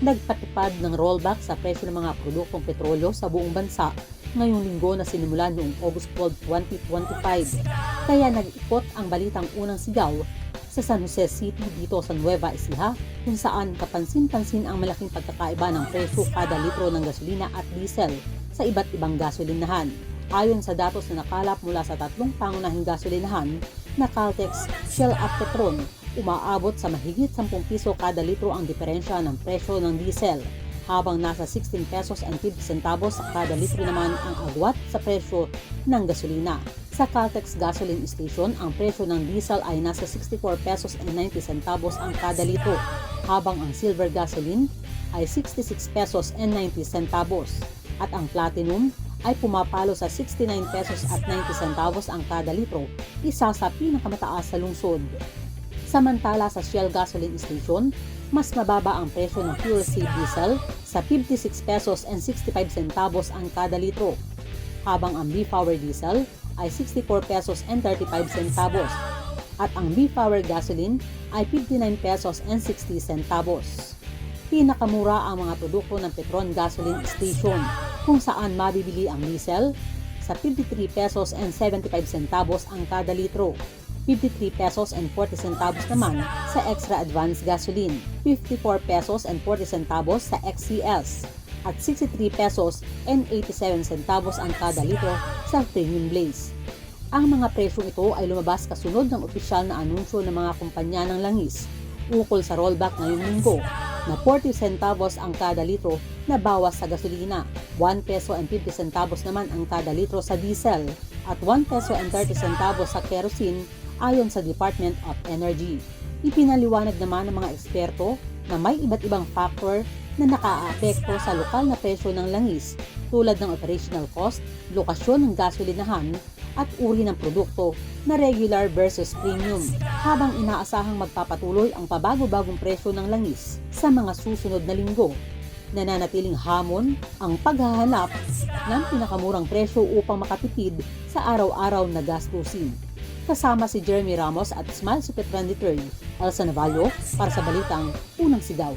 nagpatupad ng rollback sa presyo ng mga produktong petrolyo sa buong bansa ngayong linggo na sinimulan noong August 12, 2025. Kaya nag-ikot ang balitang unang sigaw sa San Jose City dito sa Nueva Ecija kung saan kapansin-pansin ang malaking pagkakaiba ng presyo kada litro ng gasolina at diesel sa iba't ibang gasolinahan. Ayon sa datos na nakalap mula sa tatlong pangunahing gasolinahan na Caltex, Shell at Petron, umaabot sa mahigit 10 piso kada litro ang diferensya ng presyo ng diesel habang nasa 16 pesos and 50 centavos kada litro naman ang agwat sa presyo ng gasolina. Sa Caltex gasoline station, ang presyo ng diesel ay nasa 64 pesos and 90 centavos ang kada litro, habang ang silver gasoline ay 66 pesos and 90 centavos at ang platinum ay pumapalo sa 69 pesos at 90 centavos ang kada litro, isa sa pinakamataas sa lungsod. Samantala sa Shell gasoline station, mas mababa ang presyo ng fuel C diesel sa 56 pesos and 65 centavos ang kada litro, habang ang B-Power diesel ay 64 pesos and 35 centavos at ang B-Power gasoline ay 59 pesos and 60 centavos. Pinakamura ang mga produkto ng Petron Gasoline Station kung saan mabibili ang diesel sa 53 pesos and 75 centavos ang kada litro. 53 pesos and 40 centavos naman sa extra advanced gasoline, 54 pesos and 40 centavos sa XCS, at 63 pesos and 87 centavos ang kada litro sa premium blaze. Ang mga presyong ito ay lumabas kasunod ng opisyal na anunsyo ng mga kumpanya ng langis ukol sa rollback ngayong linggo na 40 centavos ang kada litro na bawas sa gasolina, 1 peso and 50 centavos naman ang kada litro sa diesel, at 1 peso and 30 centavos sa kerosene ayon sa Department of Energy. Ipinaliwanag naman ng mga eksperto na may iba't ibang factor na nakaaapekto sa lokal na presyo ng langis tulad ng operational cost, lokasyon ng gasolinahan, at uri ng produkto na regular versus premium habang inaasahang magpapatuloy ang pabago-bagong presyo ng langis sa mga susunod na linggo. Nananatiling hamon ang paghahanap ng pinakamurang presyo upang makatipid sa araw-araw na gastusin. Kasama si Jeremy Ramos at Smile Supetran III, Elsa Navallo para sa Balitang Unang Sigaw.